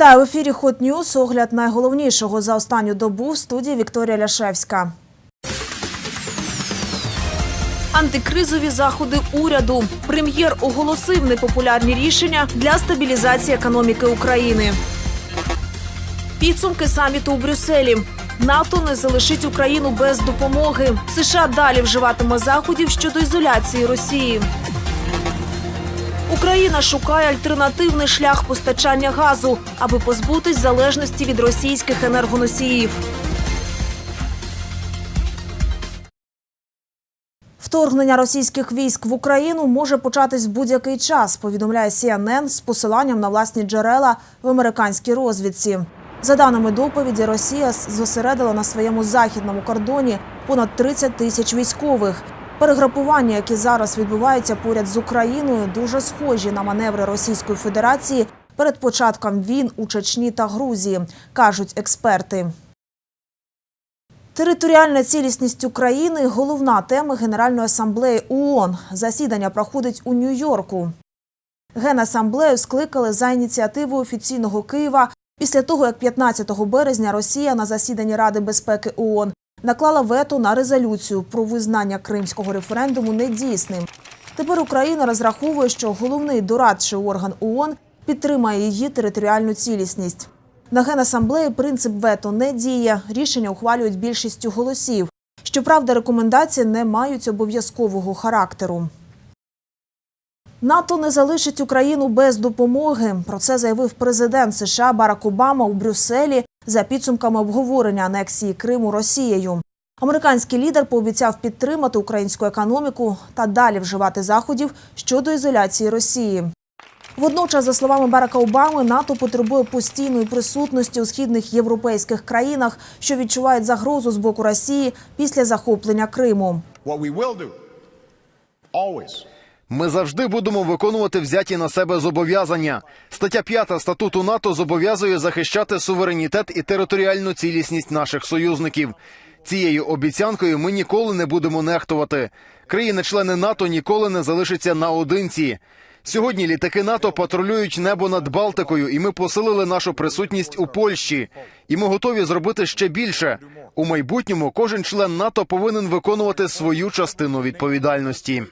Вітаю в ефірі Hot News. Огляд найголовнішого за останню добу в студії Вікторія Ляшевська. Антикризові заходи уряду. Прем'єр оголосив непопулярні рішення для стабілізації економіки України. Підсумки саміту у Брюсселі. НАТО не залишить Україну без допомоги. США далі вживатиме заходів щодо ізоляції Росії. Україна шукає альтернативний шлях постачання газу, аби позбутись залежності від російських енергоносіїв. Вторгнення російських військ в Україну може початись в будь-який час, повідомляє CNN з посиланням на власні джерела в американській розвідці. За даними доповіді, Росія зосередила на своєму західному кордоні понад 30 тисяч військових. Перегрупування, які зараз відбуваються поряд з Україною, дуже схожі на маневри Російської Федерації перед початком війн у Чечні та Грузії, кажуть експерти. Територіальна цілісність України головна тема Генеральної асамблеї ООН. Засідання проходить у Нью-Йорку. Генасамблею скликали за ініціативою офіційного Києва після того, як 15 березня Росія на засіданні Ради безпеки ООН наклала вето на резолюцію про визнання кримського референдуму недійсним. Тепер Україна розраховує, що головний дорадчий орган ООН підтримає її територіальну цілісність. На генасамблеї принцип вето не діє. Рішення ухвалюють більшістю голосів. Щоправда, рекомендації не мають обов'язкового характеру. НАТО не залишить Україну без допомоги. Про це заявив президент США Барак Обама у Брюсселі за підсумками обговорення анексії Криму Росією. Американський лідер пообіцяв підтримати українську економіку та далі вживати заходів щодо ізоляції Росії. Водночас, за словами Барака Обами, НАТО потребує постійної присутності у східних європейських країнах, що відчувають загрозу з боку Росії після захоплення Криму. Ми завжди будемо виконувати взяті на себе зобов'язання. Стаття 5 статуту НАТО зобов'язує захищати суверенітет і територіальну цілісність наших союзників. Цією обіцянкою ми ніколи не будемо нехтувати. Країни-члени НАТО ніколи не залишаться наодинці. Сьогодні літаки НАТО патрулюють небо над Балтикою, і ми посилили нашу присутність у Польщі. І ми готові зробити ще більше. У майбутньому кожен член НАТО повинен виконувати свою частину відповідальності.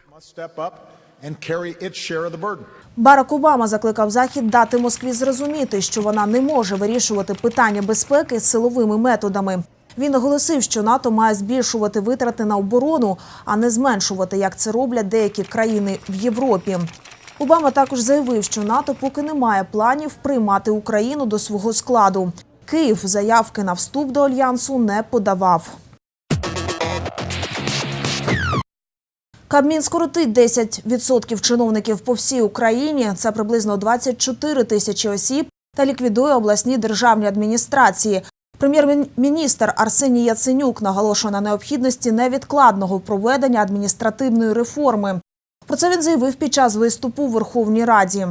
And carry its share of the burden. Барак Обама закликав Захід дати Москві зрозуміти, що вона не може вирішувати питання безпеки силовими методами. Він оголосив, що НАТО має збільшувати витрати на оборону, а не зменшувати, як це роблять деякі країни в Європі. Обама також заявив, що НАТО поки не має планів приймати Україну до свого складу. Київ заявки на вступ до альянсу не подавав. Кабмін скоротить 10% чиновників по всій Україні. Це приблизно 24 тисячі осіб та ліквідує обласні державні адміністрації. Прем'єр-міністр Арсеній Яценюк наголошує на необхідності невідкладного проведення адміністративної реформи. Про це він заявив під час виступу у Верховній Раді.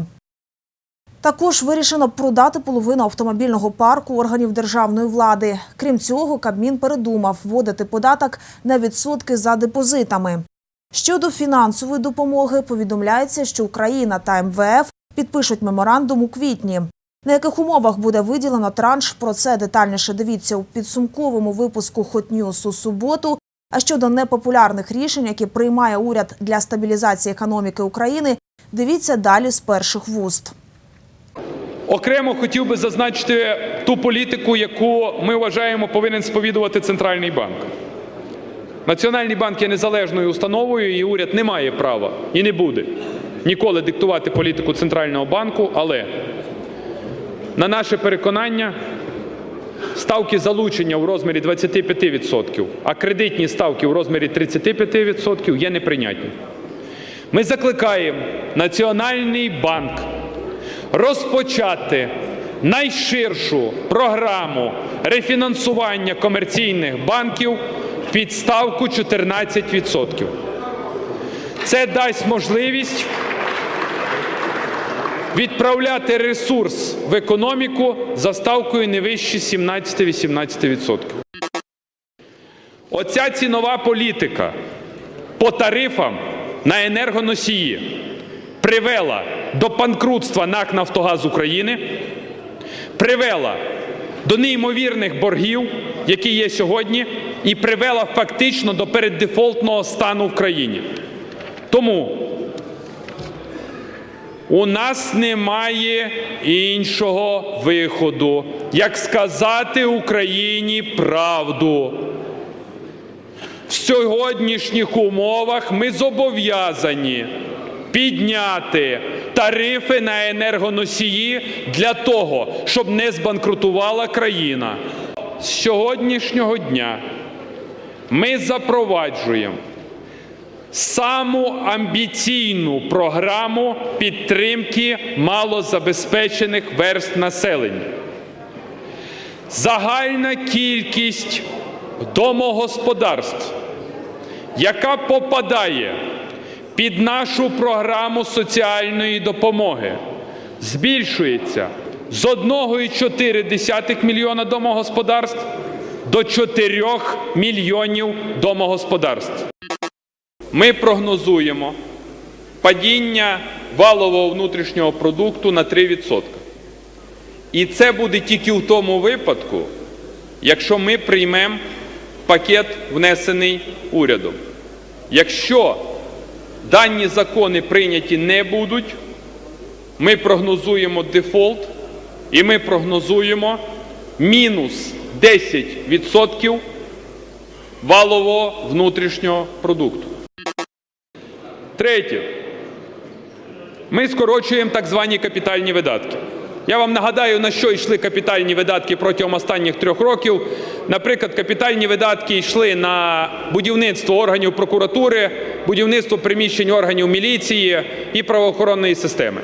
Також вирішено продати половину автомобільного парку органів державної влади. Крім цього, Кабмін передумав вводити податок на відсотки за депозитами. Щодо фінансової допомоги, повідомляється, що Україна та МВФ підпишуть меморандум у квітні. На яких умовах буде виділено транш? Про це детальніше дивіться у підсумковому випуску Hot News у суботу. А щодо непопулярних рішень, які приймає уряд для стабілізації економіки України, дивіться далі з перших вуст. Окремо хотів би зазначити ту політику, яку ми вважаємо повинен сповідувати центральний банк. Національний банк є незалежною установою, і уряд не має права і не буде ніколи диктувати політику центрального банку. Але на наше переконання, ставки залучення у розмірі 25%, а кредитні ставки у розмірі 35% є неприйнятні. Ми закликаємо Національний банк розпочати найширшу програму рефінансування комерційних банків під ставку 14%. Це дасть можливість відправляти ресурс в економіку за ставкою не вище 17-18%. Оця цінова політика по тарифам на енергоносії привела до банкрутства НАК Нафтогаз України, привела до неймовірних боргів, які є сьогодні, і привела фактично до переддефолтного стану в країні. Тому у нас немає іншого виходу, як сказати Україні правду. В сьогоднішніх умовах ми зобов'язані підняти тарифи на енергоносії для того, щоб не збанкрутувала країна. З сьогоднішнього дня ми запроваджуємо саму амбіційну програму підтримки малозабезпечених верств населення. Загальна кількість домогосподарств, яка попадає під нашу програму соціальної допомоги, збільшується з 1,4 мільйона домогосподарств до 4 мільйонів домогосподарств. Ми прогнозуємо падіння валового внутрішнього продукту на 3%. І це буде тільки в тому випадку, якщо ми приймемо пакет, внесений урядом. Якщо дані закони прийняті не будуть, ми прогнозуємо дефолт і ми прогнозуємо мінус 10% валового внутрішнього продукту. Третє. Ми скорочуємо так звані капітальні видатки. Я вам нагадаю, на що йшли капітальні видатки протягом останніх трьох років. Наприклад, капітальні видатки йшли на будівництво органів прокуратури, будівництво приміщень органів міліції і правоохоронної системи.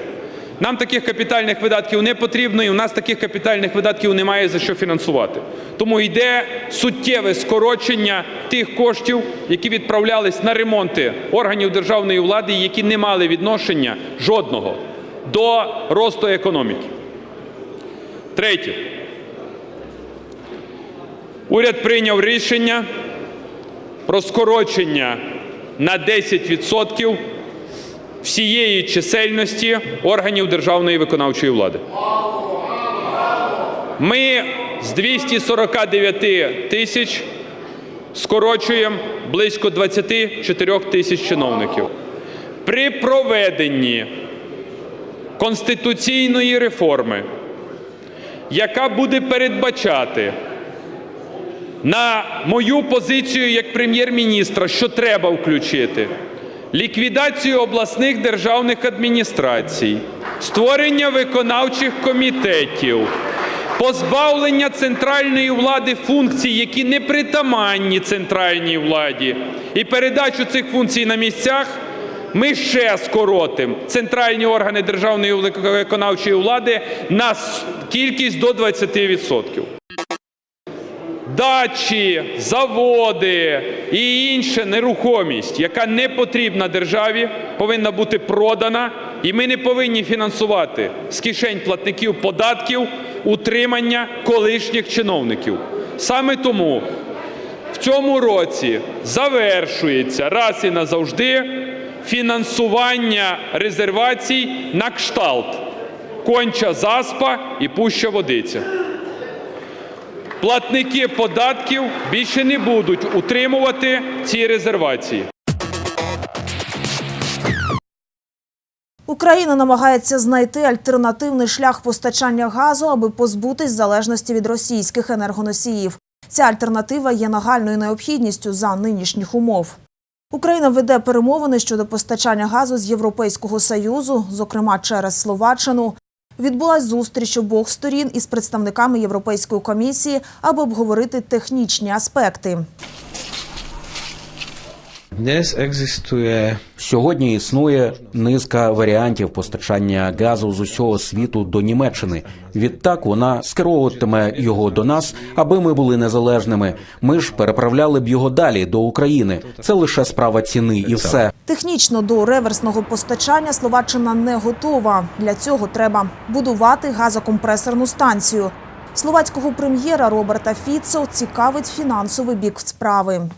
Нам таких капітальних видатків не потрібно, і в нас таких капітальних видатків немає за що фінансувати. Тому йде суттєве скорочення тих коштів, які відправлялись на ремонти органів державної влади, які не мали відношення жодного до росту економіки. Третє. Уряд прийняв рішення про скорочення на 10% всієї чисельності органів державної виконавчої влади. Ми з 249 тисяч скорочуємо близько 24 тисяч чиновників. При проведенні конституційної реформи, яка буде передбачати на мою позицію як прем'єр-міністра, що треба включити ліквідацію обласних державних адміністрацій, створення виконавчих комітетів, позбавлення центральної влади функцій, які не притаманні центральній владі, і передачу цих функцій на місцях. Ми ще скоротимо центральні органи державної виконавчої влади на кількість до 20% дачі, заводи і інша нерухомість, яка не потрібна державі, повинна бути продана, і ми не повинні фінансувати з кишень платників податків утримання колишніх чиновників. Саме тому в цьому році завершується раз і назавжди фінансування резервацій на кшталт конча заспа і пуща водиця. Платники податків більше не будуть утримувати ці резервації. Україна намагається знайти альтернативний шлях постачання газу, аби позбутись залежності від російських енергоносіїв. Ця альтернатива є нагальною необхідністю за нинішніх умов. Україна веде перемовини щодо постачання газу з Європейського союзу, зокрема через Словаччину. Відбулась зустріч обох сторін із представниками Європейської комісії, аби обговорити технічні аспекти. Сьогодні існує низка варіантів постачання газу з усього світу до Німеччини. Відтак вона скеровуватиме його до нас, аби ми були незалежними. Ми ж переправляли б його далі до України. Це лише справа ціни, і все. Технічно до реверсного постачання Словаччина не готова. Для цього треба будувати газокомпресорну станцію. Словацького прем'єра Роберта Фіцо цікавить фінансовий бік справи.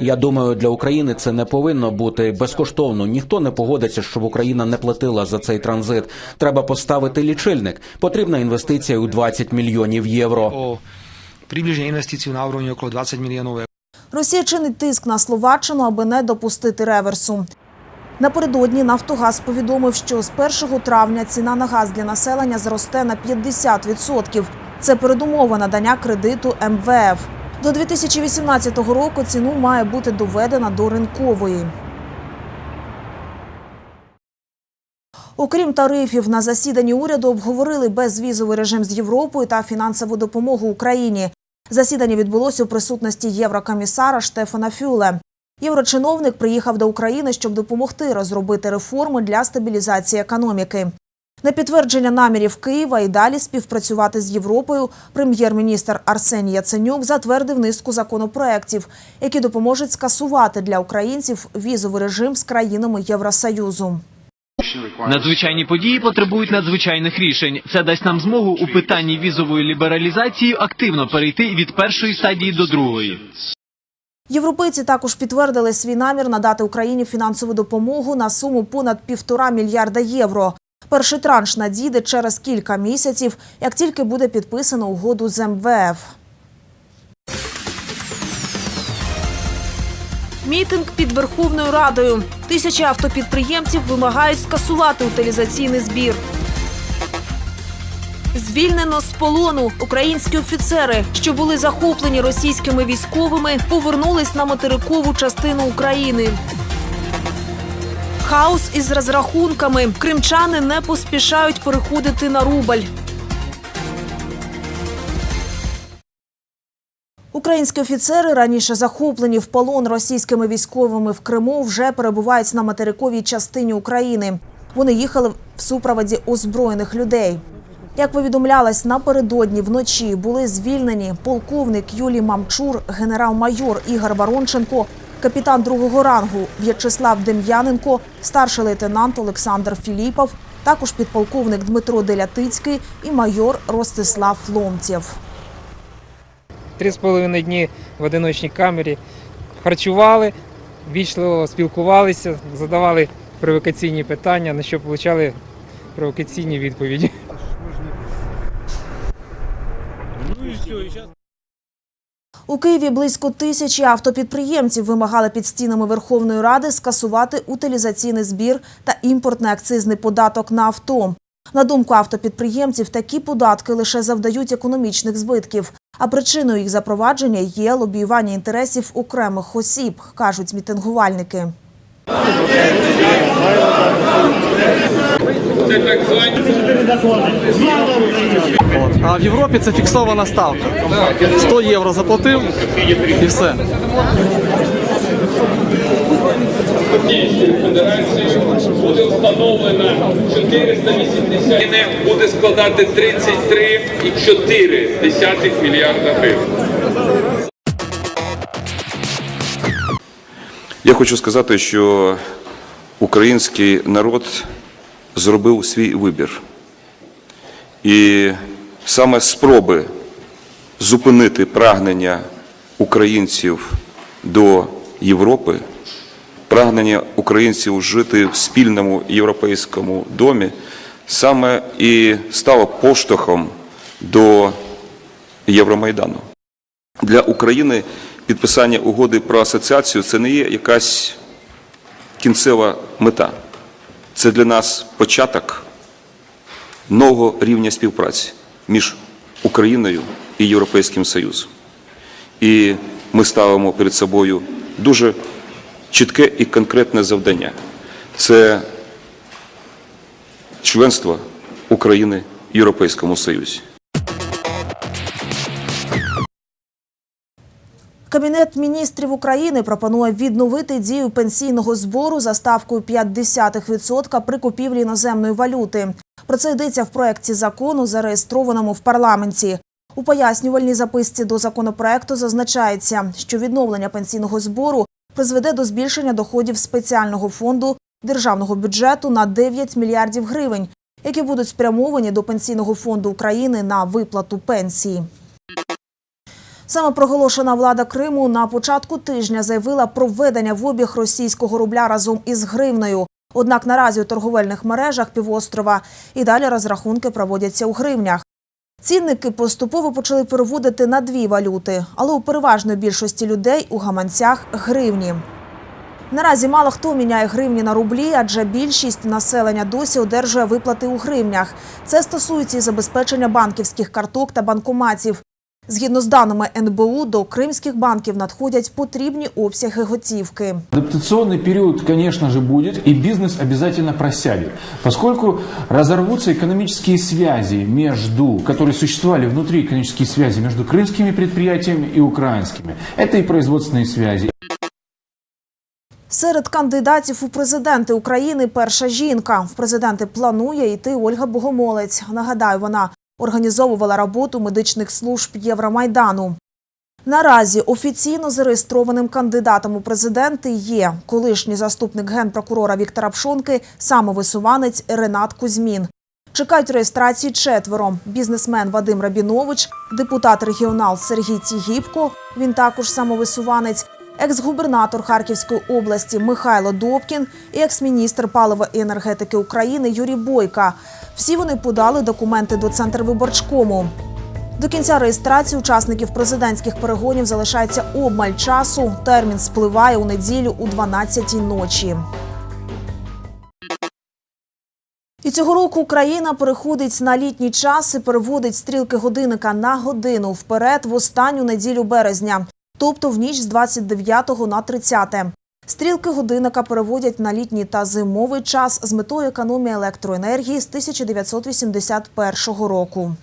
Я думаю, для України це не повинно бути безкоштовно. Ніхто не погодиться, щоб Україна не платила за цей транзит. Треба поставити лічильник. Потрібна інвестиція у 20 мільйонів євро. približne investíciu na úrovni okolo 20 miliónov eur. Росія чинить тиск на Словаччину, аби не допустити реверсу. Напередодні Нафтогаз повідомив, що з 1 травня ціна на газ для населення зросте на 50%. Це передумова надання кредиту МВФ. До 2018 року ціну має бути доведена до ринкової. Окрім тарифів, на засіданні уряду обговорили безвізовий режим з Європою та фінансову допомогу Україні. Засідання відбулося у присутності єврокомісара Штефана Фюле. Єврочиновник приїхав до України, щоб допомогти розробити реформи для стабілізації економіки. На підтвердження намірів Києва і далі співпрацювати з Європою прем'єр-міністр Арсеній Яценюк затвердив низку законопроєктів, які допоможуть скасувати для українців візовий режим з країнами Євросоюзу. Надзвичайні події потребують надзвичайних рішень. Це дасть нам змогу у питанні візової лібералізації активно перейти від першої стадії до другої. Європейці також підтвердили свій намір надати Україні фінансову допомогу на суму понад півтора мільярда євро. Перший транш надійде через кілька місяців, як тільки буде підписано угоду з МВФ. Мітинг під Верховною Радою. Тисячі автопідприємців вимагають скасувати утилізаційний збір. Звільнено з полону українські офіцери, що були захоплені російськими військовими, повернулись на материкову частину України. Хаос із розрахунками. Кримчани не поспішають переходити на рубль. Українські офіцери, раніше захоплені в полон російськими військовими в Криму, вже перебувають на материковій частині України. Вони їхали в супроводі озброєних людей. Як повідомлялось, напередодні вночі були звільнені полковник Юлій Мамчур, генерал-майор Ігор Воронченко, капітан другого рангу В'ячеслав Дем'яненко, старший лейтенант Олександр Філіпов, також підполковник Дмитро Делятицький і майор Ростислав Ломцєв. Три з половиною дні в одиночній камері харчували, вічливо спілкувалися, задавали провокаційні питання, на що отримали провокаційні відповіді. У Києві близько тисячі автопідприємців вимагали під стінами Верховної Ради скасувати утилізаційний збір та імпортний акцизний податок на авто. На думку автопідприємців, такі податки лише завдають економічних збитків. А причиною їх запровадження є лобіювання інтересів окремих осіб, кажуть мітингувальники. От. А в Європі це фіксована ставка. 100 євро заплатив і все. Федерації буде встановлено 480 буде складати 33,4 мільярда гривень. Я хочу сказати, що український народ зробив свій вибір. І саме спроби зупинити прагнення українців до Європи, прагнення українців жити в спільному європейському домі, саме і стало поштовхом до Євромайдану. Для України підписання угоди про асоціацію це не є якась кінцева мета. Це для нас початок нового рівня співпраці між Україною і Європейським Союзом. І ми ставимо перед собою дуже чітке і конкретне завдання це членство України в Європейському Союзі. Кабінет міністрів України пропонує відновити дію пенсійного збору за ставкою 0,5% при купівлі іноземної валюти. Про це йдеться в проєкті закону, зареєстрованому в парламенті. У пояснювальній записці до законопроекту зазначається, що відновлення пенсійного збору призведе до збільшення доходів спеціального фонду державного бюджету на 9 мільярдів гривень, які будуть спрямовані до пенсійного фонду України на виплату пенсії. Саме проголошена влада Криму на початку тижня заявила про введення в обіг російського рубля разом із гривнею. Однак наразі у торговельних мережах півострова і далі розрахунки проводяться у гривнях. Цінники поступово почали переводити на дві валюти, але у переважної більшості людей у гаманцях гривні. Наразі мало хто міняє гривні на рублі, адже більшість населення досі одержує виплати у гривнях. Це стосується і забезпечення банківських карток та банкоматів. Згідно з даними НБУ, до кримських банків надходять потрібні обсяги готівки. Адаптационный период, конечно же, будет, и бизнес обязательно просядет, поскольку разорвутся экономические связи между, которые существовали внутри экономические связи между крымскими предприятиями и украинскими. Это и производственные связи, Серед кандидатів у президенти України перша жінка. В президенти планує йти Ольга Богомолець. Нагадаю, вона організовувала роботу медичних служб Євромайдану. Наразі офіційно зареєстрованим кандидатом у президенти є колишній заступник генпрокурора Віктора Пшонки, самовисуванець Ренат Кузьмін. Чекають реєстрації четверо: бізнесмен Вадим Рабінович, депутат регіонал Сергій Тігіпко. Він також самовисуванець, екс-губернатор Харківської області Михайло Добкін і екс-міністр палива і енергетики України Юрій Бойка. Всі вони подали документи до Центрвиборчкому. До кінця реєстрації учасників президентських перегонів залишається обмаль часу. Термін спливає у неділю у 12-й ночі. І цього року Україна переходить на літній час і переводить стрілки годинника на годину вперед в останню неділю березня, тобто в ніч з 29 на 30. Стрілки годинника переводять на літній та зимовий час з метою економії електроенергії з 1981 року.